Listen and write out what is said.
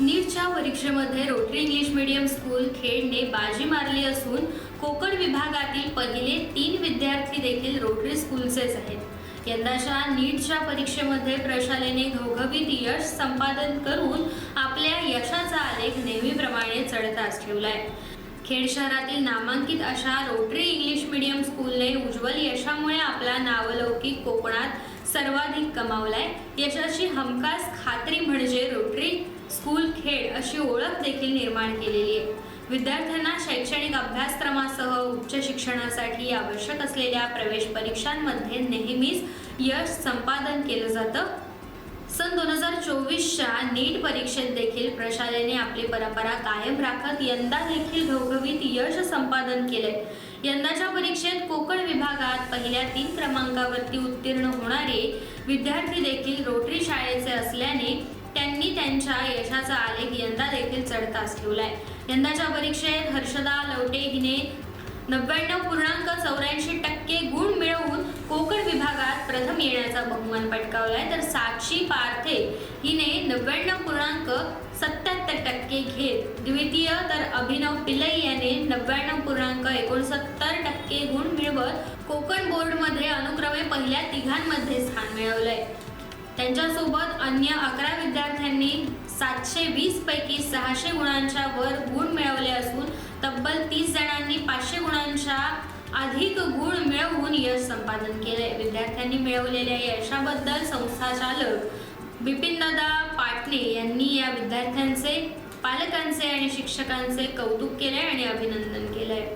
नीटच्या परीक्षेमध्ये rotary English medium school खेडने बाजी मारली असून कोकण विभागातील पहिले तीन विद्यार्थी देखील रोटरी स्कूलचेच आहेत. यंदाच्या नीटच्या परीक्षेमध्ये प्रशालेने घवघवीत यश संपादन करून आपल्या यशाचा आलेख नेहमीप्रमाणे चढताच ठेवलाय. खेड शहरातील नामांकित अशा रोटरी इंग्लिश मीडियम स्कूलने उज्ज्वल यशामुळे आपला नावलौकिक कोकणात सर्वाधिक कमावलाय यशाची हमखास खात्री म्हणजे रोटरी स्कूल खेळ अशी ओळख देखील निर्माण केलेली आहे. विद्यार्थ्यांना शैक्षणिक अभ्यासक्रमासह उच्च शिक्षणासाठी आवश्यक असलेल्या प्रवेश परीक्षांमध्ये नेहमीच यश संपादन केलं जातं. सन दोन हजार चोवीसच्या नीट परीक्षेत देखील प्रशालेने आपली परंपरा कायम राखत यंदा देखील घवघवीत यश संपादन केलंय. यंदाच्या परीक्षेत कोकण विभागात पहिल्या तीन क्रमांकावरती उत्तीर्ण होणारे विद्यार्थी देखील रोटरी शाळेचे असल्याने त्यांनी त्यांच्या यशाचा आलेख यंदा देखील चढताच ठेवलाय. यंदाच्या परीक्षेत हर्षदा लवटे हिने नव्याण्णव पूर्णांक चौऱ्याऐंशी टक्के गुण मिळवून कोकण विभागात प्रथम येण्याचा बहुमान पटकावलाय. तर साक्षी पार्थे हिने नव्याण्णव पूर्णांक सत्याहत्तर टक्के घेत. द्वितीय तर अभिनव पिल्लई याने नव्याण्णव पूर्णांक एकोणसत्तर टक्के गुण मिळवत कोकण बोर्डमध्ये अनुक्रमे पहिल्या तिघांमध्ये स्थान मिळवलंय. त्यांच्यासोबत अन्य अकरा विद्यार्थ्यांनी सातशे वीस पैकी सहाशे गुणांच्या वर गुण मिळवले असून तब्बल तीस जणांनी पाचशे गुणांच्या अधिक गुण मिळवून संपादन केले. विद्यार्थ्यांनी मिळवलेल्या यशाबद्दल संस्थाचालक बिपिनदादा पाटणे यांनी या विद्यार्थ्यांचे पालकांचे आणि शिक्षकांचे कौतुक केले आणि अभिनंदन केलंय.